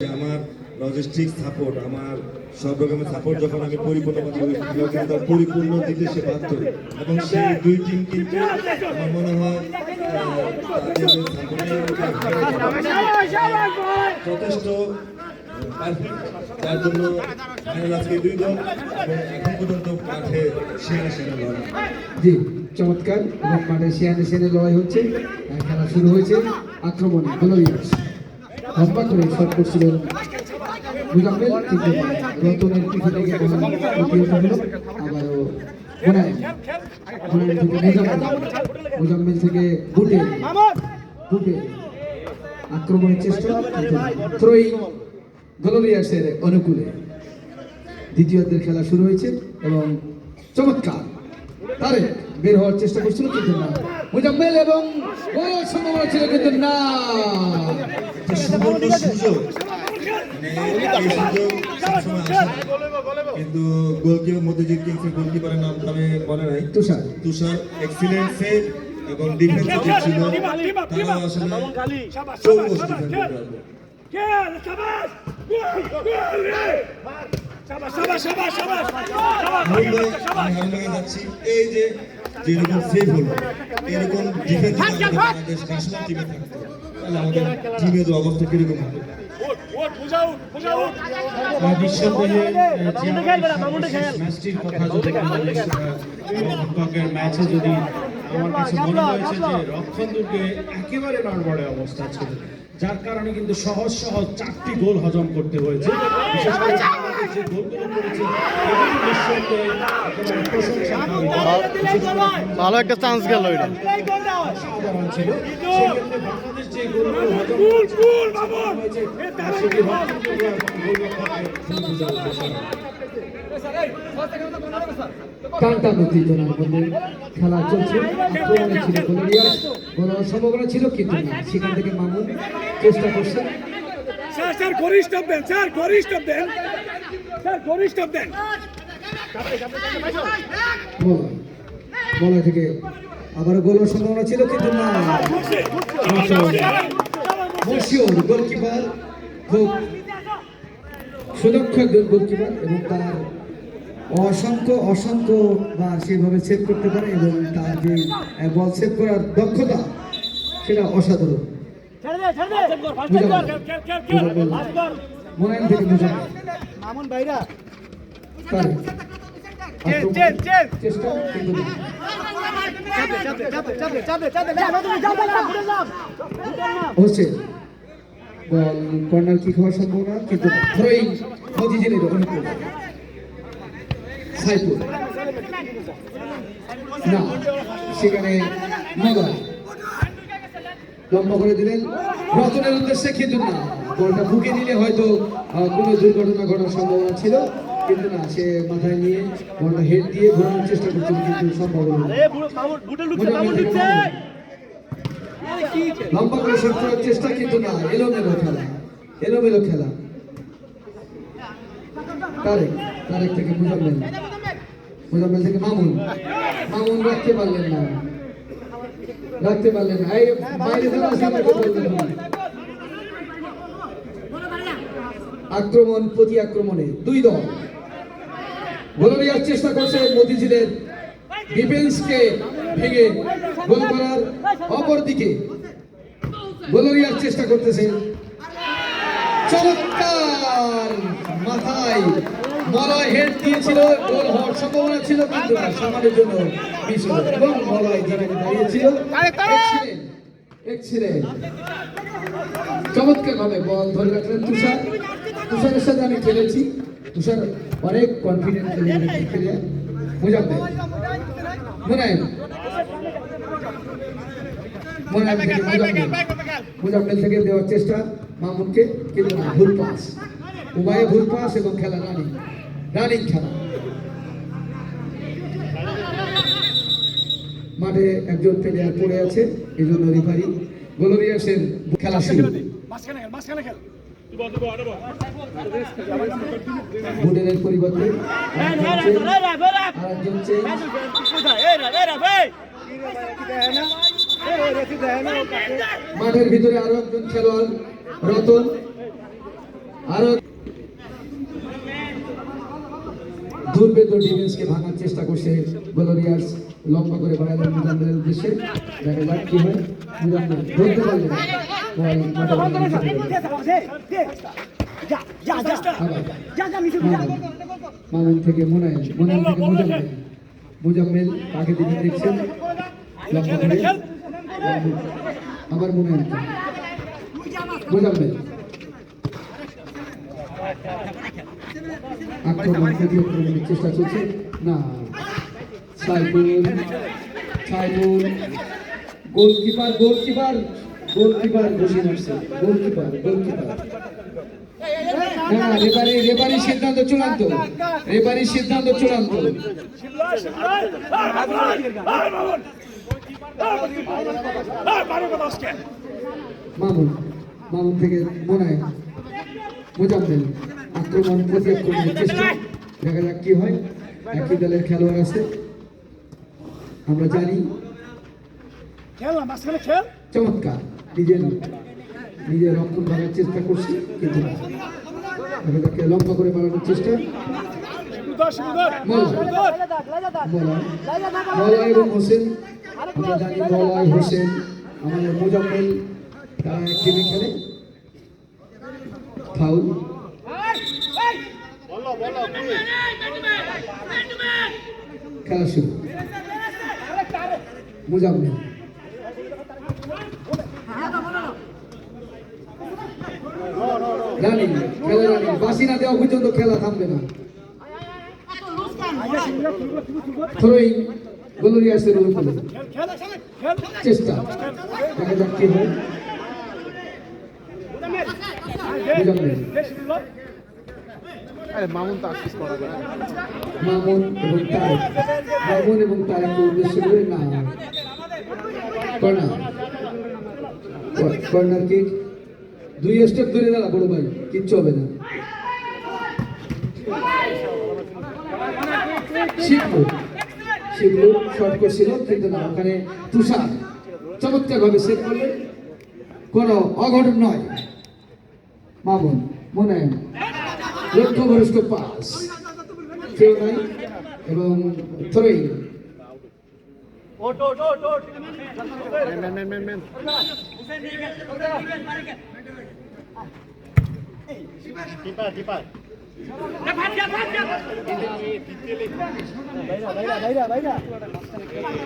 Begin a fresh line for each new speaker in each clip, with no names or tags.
আমার logistic support আমার সব রকমের সাপোর্ট যখন আমি পরিপূর্ণভাবে তার পরিপূর্ণ দিতে সে বাধ্য। এবং সেই দুই টিম কিন্তু আমার মনে হয় যথেষ্ট পারফেক্ট জন্য ফাইনাল আজকে দুই দল, এবং এখন পর্যন্ত মাঠে সেরা সেরা লড়াই।
জি, চমৎকার। এবং মাঠে সিয়ানে সিয়ানে লড়াই হচ্ছে। খেলা শুরু হয়েছে আক্রমণে গোলরিয়াস লম্বা করে শট করছিলেন। মুজাম্মেল কিন্তু রতনের পিছু থেকে আক্রমণের চেষ্টা। থ্রোয়িং গোলরিয়াসের অনুকূলে। দ্বিতীয়ার্ধের খেলা শুরু হয়েছে এবং চমৎকার। তারে বের হওয়ার চেষ্টা করছিল কিন্তু না। মুজাম্মেল এবং ও সম্ভাবনা ছিল কিন্তু না।
একটা সুবর্ণ সুযোগ। মানে। কিন্তু গোলকিপার মধ্যজিৎ কিংসের গোলকিপারের নাম আমি মনে নাই।
তুষার।
তুষার এক্সিলেন্ট সেভ এবং ডিফেন্সে যে ছিল তারা আসলে চৌকস ডিফেন্স করতে পারবে হারুন ভাই আমি হারুন ভাইকে যাচ্ছি। এই যে যেরকম সেভ হলো। এরকম ডিফেন্স বাংলাদেশ ন্যাশনাল টিমে থাকতো তাহলে আমাদের টিমের অবস্থা কীরকম হবে?
আহ, নিঃসন্দেহে আহ, যে আমাদের সর্বশেষ ম্যাচটির কথা যদি বাংলাদেশ আহ, এবং হংকংয়ের ম্যাচে যদি আমার কাছে মনে হয়েছে যে রক্ষণ দুর্গে একেবারে নড়বড়ে অবস্থা ছিল যার কারণে কিন্তু সহজ সহজ চারটি গোল হজম করতে হয়েছে। বিশেষ করে যে গোলগুলো করেছে
ভালো একটা চান্স গেল
সাধারণ ছিল। সেক্ষেত্রে বাংলাদেশ যে গোলগুলো হজম সেটি
মধ্যে খেলা চলছে। ছিল গোলরিয়াস গোল হওয়ার সম্ভাবনা ছিল কিন্তু না। সেখান থেকে মামুন চেষ্টা করছে।
স্যার স্যার গরিষ্ঠ দেন স্যার গরিষ্ঠ দেন স্যার গরিষ্ঠ দেন
বল। বলা থেকে আবারও গোল হওয়ার সম্ভাবনা ছিল কিন্তু না। মশিউর গোলকিপার খুব সুদক্ষ একজন গোলকিপার এবং তার অসংখ্য অসংখ্য বা সেভাবে সেভ করতে পারে এবং তার যে বল সেভ করার দক্ষতা সেটা অসাধারণ। মোনায়েম থেকে মুজাম্মেল
মামুন ভাইরা।
চেষ্টা হচ্ছে বল কর্নার কিক হওয়ার সম্ভাবনা? কিন্তু থ্রোয়িং মজিজিনের অনুকূল সাইপুর না সেখানে নগর। লম্বা করে দিলেন। রতনের উদ্দেশ্যে কিন্তু না বলটা বুকে নিলে হয়তো কোনো দুর্ঘটনা ঘটার সম্ভাবনা ছিল। কিন্তু না সে মাথায় নিয়ে বলটা হেড দিয়ে ঘোরানোর চেষ্টা করছিল কিন্তু সম্ভব হলো না।
এ মামুন বুটে লুকছে মামুন লুকছে
লম্বা করে শট করার চেষ্টা কিন্তু না এলোমেলো খেলা। এলোমেলো খেলা। তারেক তারেক থেকে থেকে মামুন। মামুন রাখতে পারলেন না। রাখতে পারলেন এই বাইরে। আক্রমণ, প্রতি আক্রমণে দুই দল। গোল নেওয়ার চেষ্টা করছে মতিঝিলের ডিফেন্সকে ভেঙে। গোল করার অপর দিকে গোলরিয়ার চেষ্টা করতেছে। চমৎকার! মাথায় মলয় হেড দিয়েছিল গোল হওয়ার সম্ভাবনা ছিল কিন্তু সামানের জন্য এবং মলয় যেখানে দাঁড়িয়েছিল এক্সিলেন্ট চমৎকার ভাবে বল ধরে রাখলেন তুষার। তুষারের সাথে আমি খেলেছি। তুষার অনেক কনফিডেন্ট খেলে। মুজাম্মেল মুনায়েম। মুনায়েম থেকে মুজাম্মেল মুজাম্মেল থেকে দেওয়ার চেষ্টা মামুনকে কিন্তু ভুল পাস উভয়ে ভুল পাস এবং খেলা রানিং রানিং খেলা। মাঠে একজন প্লেয়ার পড়ে আছে এই জন্য রেফারি শুরু।
মাঝখানে খেল খেল
বুডেনের পরিবর্তে। মাঠের ভিতরে আরও একজন খেলোয়াড়, রতন। আরও দুর্বেদ্য ডিফেন্সকে ভাঙার চেষ্টা করছে গোলরিয়ার্স লম্বা করে বাড়ালেন মুজাম্মেলের উদ্দেশ্যে দেখা যাক কি হয় মুজাম্মেল ধরতে পারলেন মামুন। থেকে থেকে মুজাম্মেল মুজাম্মেল কাকে দিকে দেখছেন লম্বা করে আবার মোনায়েম মুজাম্মেল আক্রমণ করবার চেষ্টা চলছে। না Saiful Saiful goalkeeper goalkeeper goalkeeper বসে আসছে গোলকিপার গোলকিপার। না সিদ্ধান্ত চূড়ান্ত। সিদ্ধান্ত চূড়ান্ত। মামুন মামুন থেকে মোনায় মোজাম্মেল। আক্রমণ প্রতি আক্রমণের চেষ্টা দেখা যাক কি হয়। একই দলের খেলোয়াড় আছে। আমরা জানি চমৎকার। নিজের নিজের রক্ষণ করার চেষ্টা করছি কিন্তু না। দেখা লম্বা করে মারানোর চেষ্টা। এবং হোসেন। আমরা জানি বলয় হোসেন আমাদের মোজাম্মেল তারা খেলে। ফাউল খেলা শুরু। মুজাম্মেল রানি খেলা রানি বাসি না দেওয়া পর্যন্ত খেলা থামবে না। থ্রোয়িং
খেল
চেষ্টা। কি হয়। মামুন এবং তারেক মামুন এবং তারেককে উদ্দেশ্য করে না। কর্নার। Corner kick. দুই স্টেপ ধরে দাঁড়া বড় ভাই, কিচ্ছু হবে না। শিখলো। শিখলো শর্ট করছিল, কিন্তু না, ওখানে তুষার। চমৎকার ভাবে সেভ করলে কোনো অঘটন নয়। মামুন মোনায়েম লক্ষ্য ভরস্ক পাস কেউ নাই এবং থ্রোয়িং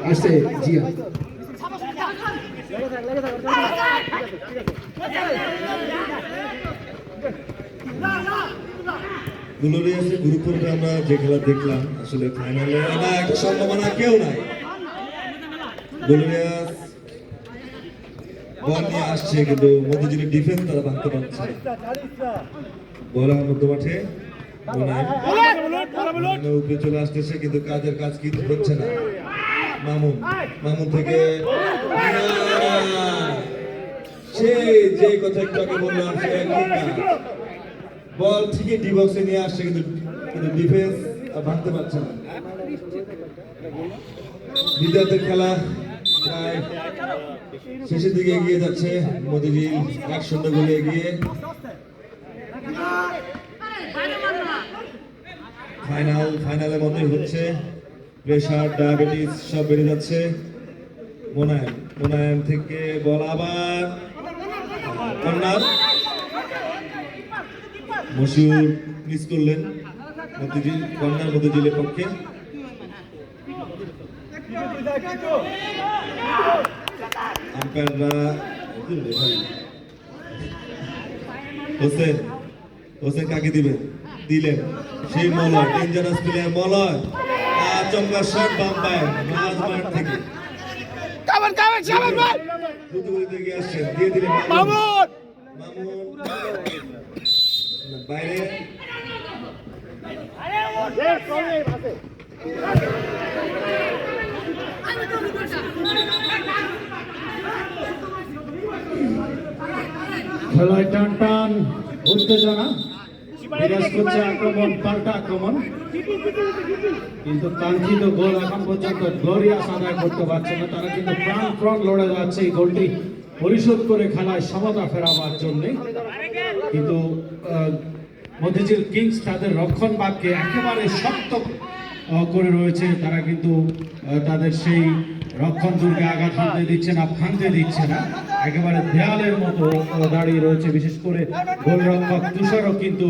আসছে
গ্লোরিয়াসের গ্রুপ পর্বে আমরা যে খেলা দেখলাম আসলে ফাইনালে না একটা সম্ভাবনা কেউ নাই। গ্লোরিয়াস বল নিয়ে আসছে কিন্তু মধ্যজুড়ে ডিফেন্স তারা ভাঙতে পারছে বল মধ্য মাঠে উপরে চলে আসতেছে কিন্তু কাজের কাজ কিন্তু হচ্ছে না। মামুন মামুন থেকে! সেই যে কথা একটু আগে বললাম সে বল ঠিকই ডি বক্সে নিয়ে আসছে, কিন্তু কিন্তু ডিফেন্স ভাঙতে পারছে না। বিদ্যার্থীর খেলা প্রায় শেষের দিকে এগিয়ে যাচ্ছে মোদিজি, এক শূন্য গোলে এগিয়ে। ফাইনাল ফাইনালের মতোই হচ্ছে। প্রেশার ডায়াবেটিস সব বেড়ে যাচ্ছে। মোনায়েম মোনায়েম থেকে বল আবার। কর্নার মশিউর মিস করলেন মতিঝিল কর্নার মতিঝিলের পক্ষে। আম্পায়াররা হোসেন হোসেন কাকে দিবেন? দিলেন। সেই মলয় ডেঞ্জারাস প্লেয়ার মলয়। আচমকা শট বাম্পায়ার মাঝ মাঠ থেকে।
কামান কামান সাবান ভাই!
দ্রুত গতিতে আসছেন। দিয়ে দিলেন
মামুন!
মামুন। বাইরে
খেলায় টান টান, উত্তেজনা। বিরাজ করছে আক্রমণ, পাল্টা আক্রমণ। কিন্তু কাঙ্ক্ষিত গোল এখন পর্যন্ত গ্লোরিয়াস আদায় করতে পারছে না। তারা কিন্তু প্রাণ প্রাণ লড়ে যাচ্ছে এই গোলটি। পরিশোধ করে খেলায় সমতা ফেরাবার জন্য। কিন্তু মতিঝিল কিংস তাদের রক্ষণ বাক্যে একেবারে শক্ত করে রয়েছে। তারা কিন্তু তাদের সেই রক্ষণ দুর্গে আঘাত হানতে দিচ্ছে না ভাঙতে দিচ্ছে না। একেবারে দেয়ালের মতো দাঁড়িয়ে রয়েছে। বিশেষ করে গোলরক্ষক তুষারও কিন্তু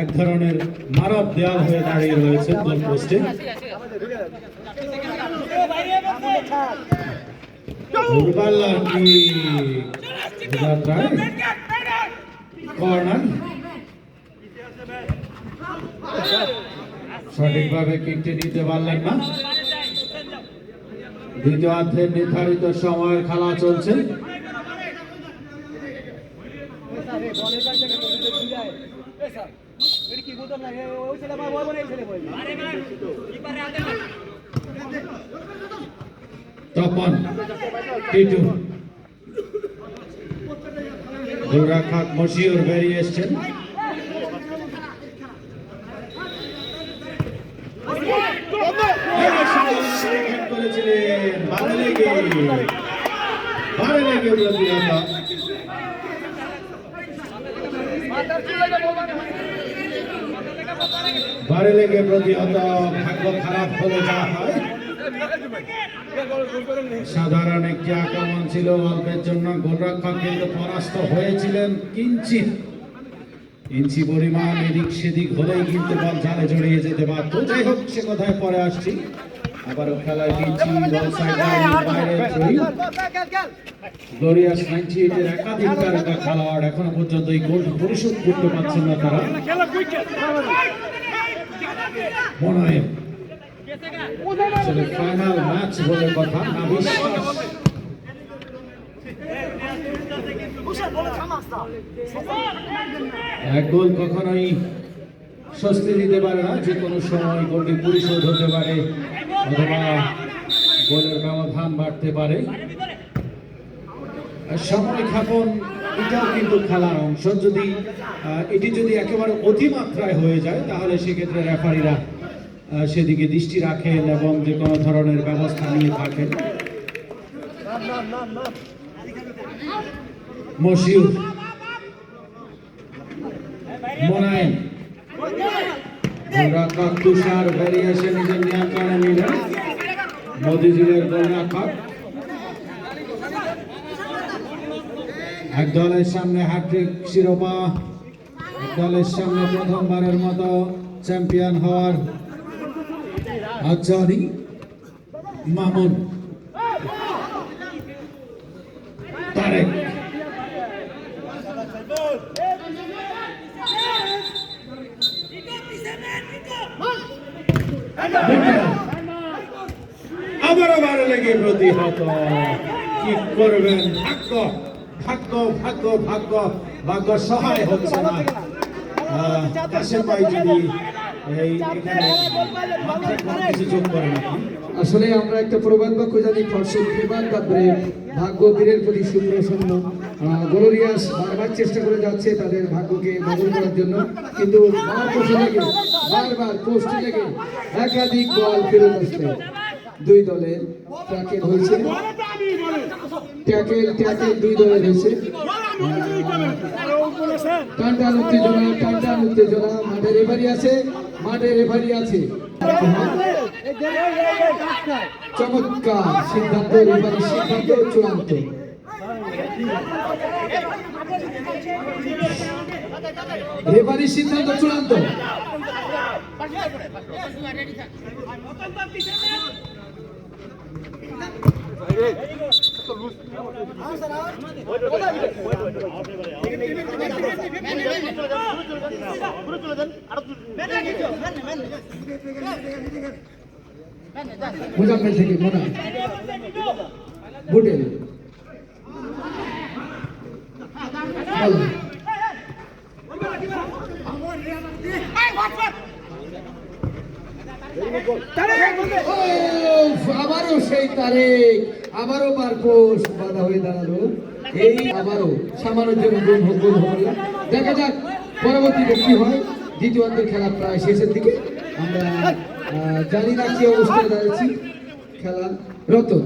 এক ধরনের মানব দেয়াল হয়ে দাঁড়িয়ে রয়েছে গোল পোস্টে। কর্নার। সঠিকভাবে কিকটি নিতে পারলেন না? দ্বিতীয়ার্ধের নির্ধারিত সময়ের খেলা চলছে। তপন, টিটু। গোলরক্ষক মশিউর বেরিয়ে এসছেন করেছিলেন বারে লেগে বারে লেগে প্রতিহত বারে লেগে প্রতিহত ভাগ্য খারাপ হলে যা হয় সাধারণ একটি আক্রমণ ছিল অল্পের জন্য গোলরক্ষক কিন্তু পরাস্ত হয়েছিলেন কিঞ্চিত ইঞ্চি পরিমাণ এদিক সেদিক হলেই কিন্তু বল জালে জড়িয়ে যেতে পারত যাই হোক, সে কথায় পরে আসছি। আবারও খেলায় থ্রোই গ্লোরিয়াস নাইনটি এইটের একাধিক তারকা খেলোয়াড় এখনও পর্যন্ত এই গোলটি পরিশোধ করতে পারছেন না তারা। মনোয়েম। আসলে ফাইনাল ম্যাচ বলে কথা, না বিশ্বাস। এক গোল কখনোই স্বস্তি দিতে পারে না, যে কোনো সময় গোলটি পরিশোধ হতে পারে, অথবা গোলের ব্যবধান বাড়তে পারে। সময় খাপন এটাও কিন্তু খেলার অংশ। যদি এটি যদি একেবারে অতিমাত্রায় হয়ে যায়, তাহলে সেক্ষেত্রে রেফারিরা সেদিকে দৃষ্টি রাখেন এবং যে কোনো ধরনের ব্যবস্থা নিয়ে থাকেন। মশিউর মোনায়েম গোলরক্ষক তুষার এসে নিজের নিয়ন্ত্রণে নিলেন মতিঝিলের গোলরক্ষক এক দলের সামনে হ্যাট্রিক শিরোপা। এক দলের সামনে প্রথমবারের মতো চ্যাম্পিয়ন হওয়ার আজানি মামুন। তারেক আবারও বারো লেগে প্রতিহত কি করবেন? ভাগ্য ভাগ্য ভাগ্য ভাগ্য ভাগ্য সহায় হচ্ছে না। যদি
আসলে আমরা একটা জানি তারপরে ভাগ্য বীরের প্রতি সুপ্রসন্ন গলোরিয়াস বারবার চেষ্টা করে যাচ্ছে তাদের ভাগ্যকে বদল করার জন্য, কিন্তু বারবার পোস্টে লেগে একাধিক ফেরত আসছে। দুই দলের ট্যাকেল হয়েছে। ট্যাকেল ট্যাকেল দুই দলের হয়েছে। টান উত্তেজনা টান টান উত্তেজনা মাঠে রেফারি আছে মাঠে রেফারি আছে। চমৎকার সিদ্ধান্ত, রেফারি সিদ্ধান্ত চূড়ান্ত। রেফারি সিদ্ধান্ত চূড়ান্ত। মোজাম্মেল থেকে মোনা বুটেল বল। উফ, আবারও সেই তারেক। আবারও মারপোস বাধা হয়ে দাঁড়াল। এই আবারও সামান্য জন্য গোল গোল হলো দেখা যাক পরবর্তীতে কি হয়। দ্বিতীয়ার্ধের খেলা প্রায় শেষের দিকে। আমরা জানি না কি অবস্থায় দাঁড়িয়েছি খেলা রতন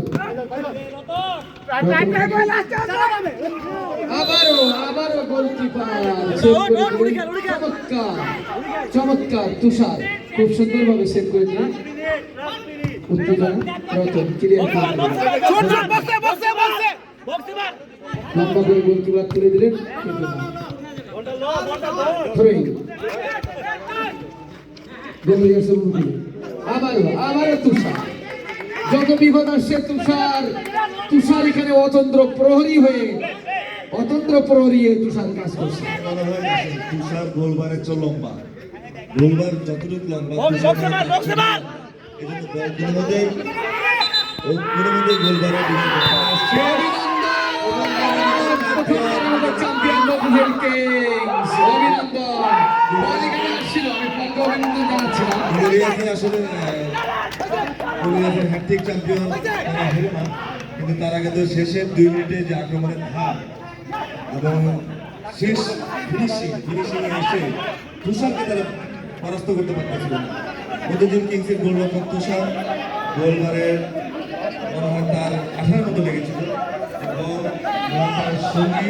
আবারও আবারও গোলকিপার। চমৎকার চমৎকার তুষার। খুব সুন্দরভাবে সেভ করে দিলেন উত্তেজনা রতন ক্লিয়ার লম্বা করে গোলকিপার তুলে দিলেন। আবারও আবারও তুষার। যত বিপদ আসছে তুষার তুষার এখানে অতন্ত্র প্রহরী হয়ে অতন্ত্র প্রহরী হয়ে তুষার কাজ করছে।
তুষার গোলবারের চেয়ে লম্বা। গোলবার যতটুকু লম্বা আসলে হ্যাট্রিক চ্যাম্পিয়ন কিন্তু তার আগে তো শেষের দুই মিনিটে যে আক্রমণের ধাপ এবং শেষ ফিনিশিং ফিনিশিং এসে তুষারকে তারা পরাস্ত করতে পারতেছিল না। মধুজুল কিংসের গোলরক্ষক তুষার গোলবারের মনে হয় তার আশার মতো লেগেছিল। এবং তার সঙ্গী